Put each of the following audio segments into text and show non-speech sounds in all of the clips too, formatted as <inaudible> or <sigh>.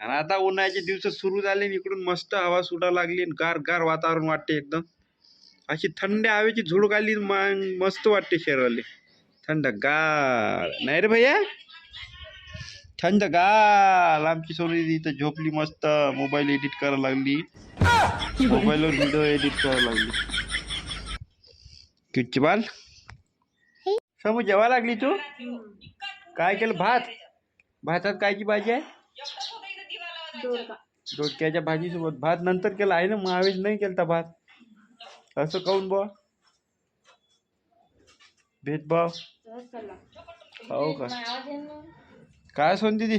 आणि आता उन्हाळ्याचे दिवस सुरू झाले आणि इकडून मस्त हवा सुटा लागली आणि गार गार वातावरण वाटते एकदम. अशी थंड हवेची झुळूक आली मग मस्त वाटते शरीराला. थंड गार. नाही रे भैया? थंड गार. आमची सोनी इथं झोपली मस्त. मोबाईल एडिट करायला लागली. मोबाईलवर व्हिडिओ एडिट करायला लागली. किच्ची बाल? समू जेवा लागली तू? काय केलं? भात? भातात कायची भाजी आहे? दोडक्याच्या भाजीसोबत भात नंतर केला. आहे ना महावेश नाही केलता भात. असं काऊन बुवा? भेदभाव हो का? काय सोन दीदी?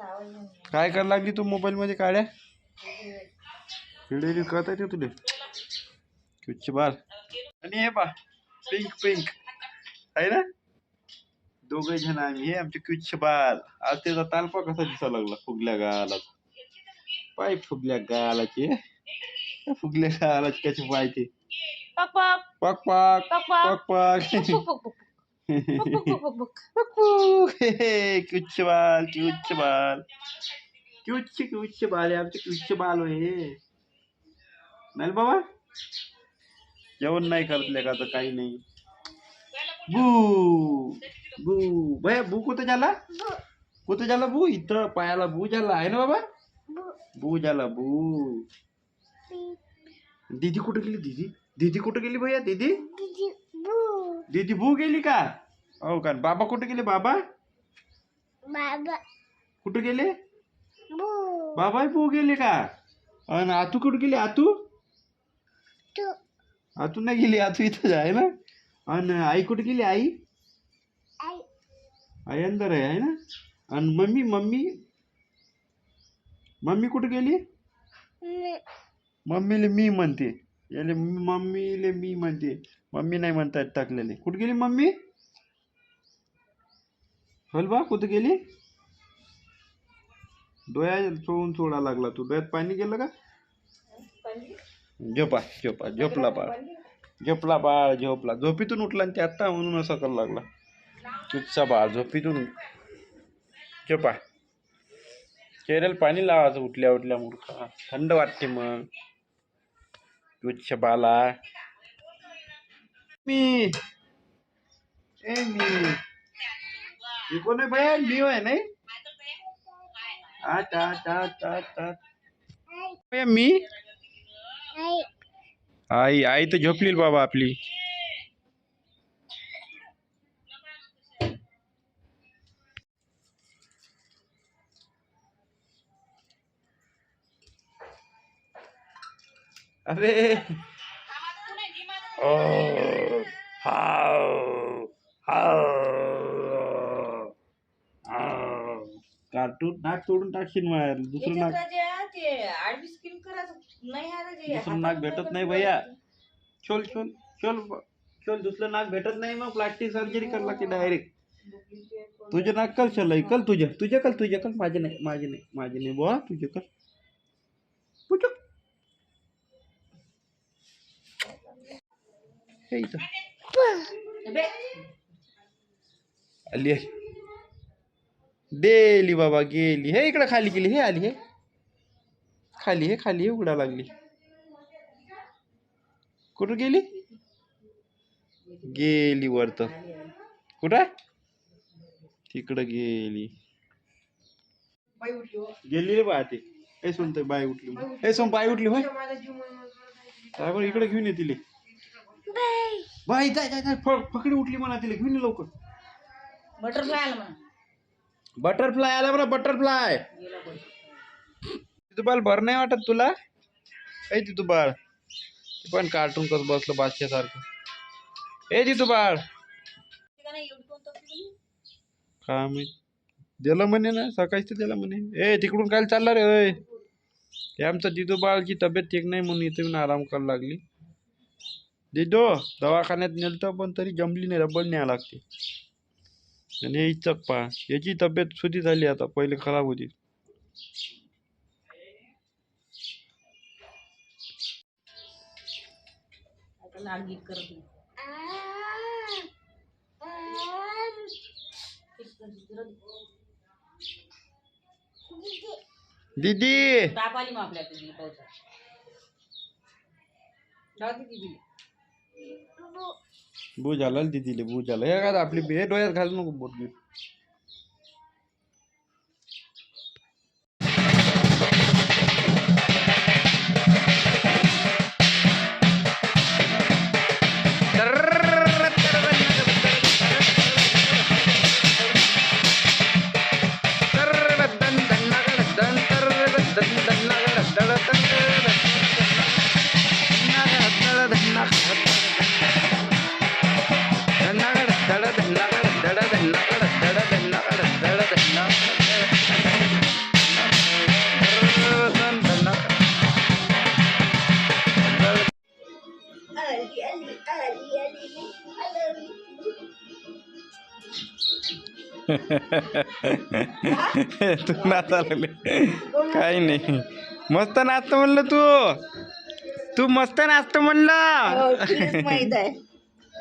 काय करायला लागली तू मोबाईल मध्ये काड्या? व्हिडिओ करत आहे तुले? कुच्ची बाल आणि हे पा पिंक पिंक. आहे ना? दोघे जण आम्ही आमचे कुच्छ बाल. आज त्याचा तालपा कसा दिसायला लागला? फुगल्या गाला पाय फुगल्या गालाचे. फुगल्या गालाचे कसे पाय ते पक. पक पाक. पाक पक. पक पाक. पाक पक पक पक. पक कुच्छ <laughs> बाल कुच्छ बाल. कुच्छ कुच्छ बाल आमचे कुच्छ बाल हे नाही बाबा? जेवण नाही करतले का तर काही नाही. बू. बू भया बू कुठं झाला कुठं झाला बू इथं पायाला बू झाला आहे ना बाबा बू झाला बू दीदी कुठं गेली दीदी दीदी कुठं गेली भैया दीदी दीदी बू गेली का हो का बाबा कुठे गेले बाबा बाबा कुठे गेले बू बाबा बू गेले का आणि आतू कुठे गेली आतू आतू नाही गेली आतू इथं आहे ना आणि आई कुठे गेली आई अंदर आहे ना? आणि मम्मी मम्मी? मम्मी कुठे गेली? मी मम्मीले मी म्हणते. याले मम्मीले मी म्हणते. मम्मी नाही म्हणतात टाकलेले. कुठे गेली मम्मी? हल बा कुठे गेली? डोळ्या चोळून सोडा लागला तू. डोळ्यात पाणी गेलं का? झोपा झोपा झोपला बाळ. झोपला बाळ झोपला. झोपीतून उठला आणि ते आत्ता म्हणून असं करायला लागला. तुझचा बाळ झोपीतून झोपा चेहऱ्याला पाणी लावायचं उठल्या उठल्या मूर्खा. थंड वाटते मग. तुच्छ बाला. मी. ए मी. मी कोण आहे भैया मी आहे नाही? मी? आई. आई आई तर झोपली बाबा आपली. अरे ओ. कार्टून नाक तोडून टाकशील मार दुसरं नाक. दुसरं नाक भेटत नाही भैया. चल चल चल चल दुसरं नाक भेटत नाही मग प्लास्टिक सर्जरी कर लागते डायरेक्ट तुझे नाक कल चल कल तुझे. तुझे कल तुझे कल माझे नाही माझे नाही माझे नाही. बुवा तुझे कल. हे इथं आली आहे गेली बाबा गेली हे इकडं खाली गेली. हे आली हे. खाली हे खाली हे उघडा लागली. कुठं गेली? गेली वरत. कुठं? तिकडं गेली. गेली रे बा ते. ए सोनते बाय उठली ए सोन बाय उठली होय. इकडे घेऊन ये बाय जाय जाय जाय फ- फकडी उठली म्हणा तिला घेऊन ये लवकर. बटरफ्लाय आला म्हणा. बटरफ्लाय आला बरं बटरफ्लाय तिथं बाल बरं नाही वाटत तुला? ए तिथू बाळ. तू पण कार्टून करत बसलं बादशासारखं ए तिथू बाळ. काय माहीत दिलं म्हणे ना सकाळीच तर दिलं म्हणे. ए तिकडून काय चालला रे ओय हे आमचं दिदू बाळची तब्येत ठीक नाही म्हणून इथे येऊन आराम करायला लागली. दिदो दवाखान्यात नेलतं पण तरी जमली नाही रब्बल न्याय लागते. आणि हे इचक पहा याची तब्येत सुधी झाली आता पहिले खराब होती. दीदी दीदी! ताप आली मग आपल्या तुझी पावसात. जाऊ दे दीदीला. बू झालं दीदीले बू झालं हे का आपली बे डोळ्यात घाल नको बोट घेऊन तू नाचा लागले. काही नाही. मस्त नाचतो म्हणलं तू. तू मस्त नाचतो म्हणलं. माहीत आहे.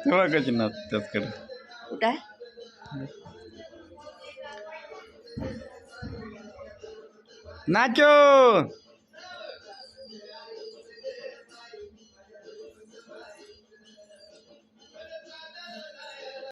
तेव्हा कशी नाच त्याचकडे. कुठं? नाचो.